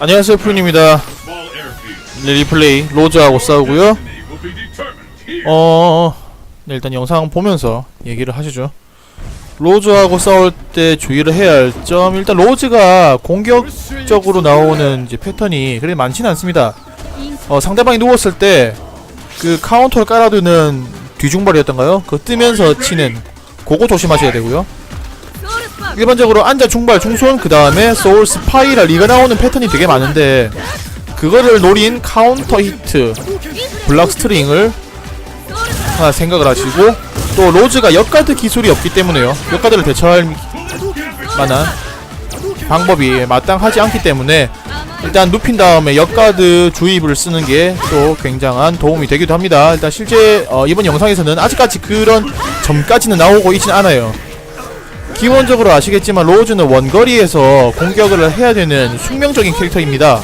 안녕하세요 푸른입니다. 네, 리플레이 로즈하고 싸우고요. 어... 네, 일단 영상 보면서 얘기를 하시죠. 로즈하고 싸울 때 주의를 해야 할 점 일단 로즈가 공격적으로 나오는 이제 패턴이 그리 많지는 않습니다. 어, 상대방이 누웠을 때 그 카운터를 깔아두는 뒤중발이었던가요? 그거 뜨면서 치는 그거 조심하셔야 되고요 일반적으로 앉아 중발 중손 그 다음에 소울 스파이랄 이가 나오는 패턴이 되게 많은데 그거를 노린 카운터 히트 블락 스트링을 하나 생각을 하시고 또 로즈가 역가드 기술이 없기 때문에요. 역가드를 대처할 만한 방법이 마땅하지 않기 때문에 일단 눕힌 다음에 역가드 주입을 쓰는 게 또 굉장한 도움이 되기도 합니다. 일단 실제 어, 이번 영상에서는 아직까지 그런 점까지는 나오고 있진 않아요 기본적으로 아시겠지만 로즈는 원거리에서 공격을 해야 되는 숙명적인 캐릭터입니다.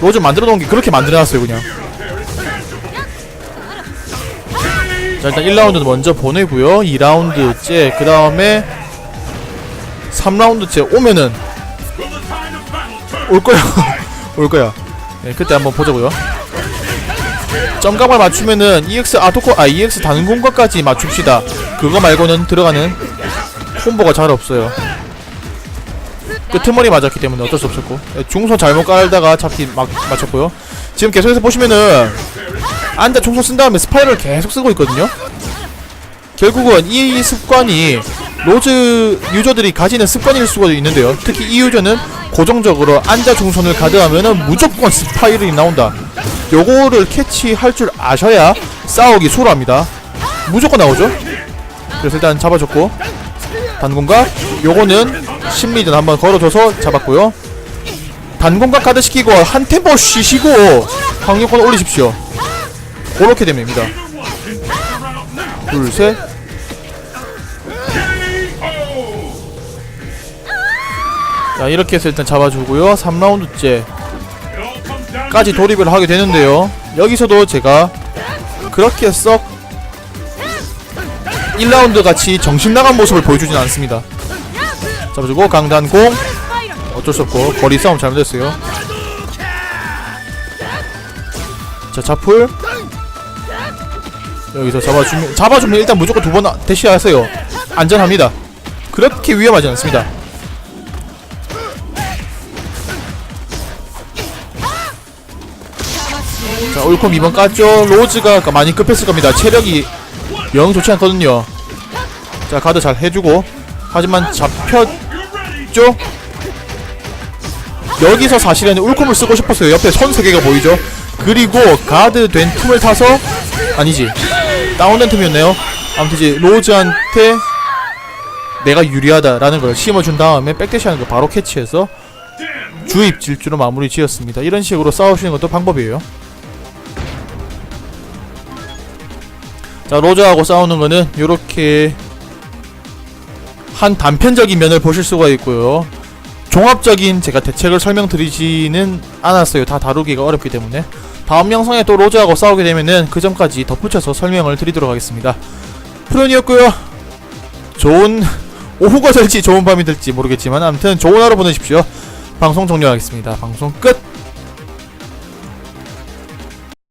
로즈 만들어 놓은 게 그렇게 만들어 놨어요, 그냥. 자, 일단 1라운드는 먼저 보내고요. 2라운드째, 그 다음에 3라운드째 오면은 올 거야. 올 거야. 네, 그때 한번 보자고요. 점각을 맞추면은 EX 아토코 아 EX 다는 공격까지 맞춥시다. 그거 말고는 들어가는 콤보가 잘 없어요. 끄트머리 맞았기 때문에 어쩔 수 없었고 예, 중소 잘못 깔다가 잡기 막 맞췄고요. 지금 계속해서 보시면은 앉아 중소 쓴 다음에 스파이럴 계속 쓰고 있거든요. 결국은 이 습관이 로즈 유저들이 가지는 습관일 수가 있는데요. 특히 이 유저는 고정적으로 앉아 중손을 가드하면은 무조건 스파이럴이 나온다. 요거를 캐치할 줄 아셔야 싸우기 수월합니다. 무조건 나오죠. 그래서 일단 잡아줬고 단공각. 요거는 심리전 한번 걸어줘서 잡았고요. 단공각 카드 시키고 한 템포 쉬시고 강력권 올리십시오. 그렇게 됩니다. 둘셋. 자 이렇게 해서 일단 잡아주고요. 3라운드째. 까지 돌입을 하게 되는데요. 여기서도 제가 그렇게 썩 1라운드 같이 정신 나간 모습을 보여주진 않습니다. 잡아주고 강단공 어쩔 수 없고 거리 싸움 잘못했어요. 자 자풀 여기서 잡아주면 잡아주면 일단 무조건 두 번 대시하세요. 안전합니다. 그렇게 위험하지 않습니다. 자 올콤 2번 깠죠. 로즈가 많이 급했을 겁니다. 체력이 영 좋지 않거든요. 자 가드 잘 해주고 하지만 잡혔죠? 여기서 사실은 울콤을 쓰고 싶었어요. 옆에 손세 개가 보이죠? 그리고 가드 된 틈을 타서 아니지 다운된 틈이었네요. 아무튼 이제 로즈한테 내가 유리하다라는 걸 심어준 다음에 백대시 하는 거 바로 캐치해서 주입 질주로 마무리 지었습니다. 이런 식으로 싸우시는 것도 방법이에요. 자 로저하고 싸우는 거는 요렇게 한 단편적인 면을 보실 수가 있고요. 종합적인 제가 대책을 설명드리지는 않았어요. 다 다루기가 어렵기 때문에. 다음 영상에 또 로저하고 싸우게 되면은 그 점까지 덧붙여서 설명을 드리도록 하겠습니다. 프론이었고요. 좋은 오후가 될지 좋은 밤이 될지 모르겠지만 아무튼 좋은 하루 보내십시오. 방송 종료하겠습니다. 방송 끝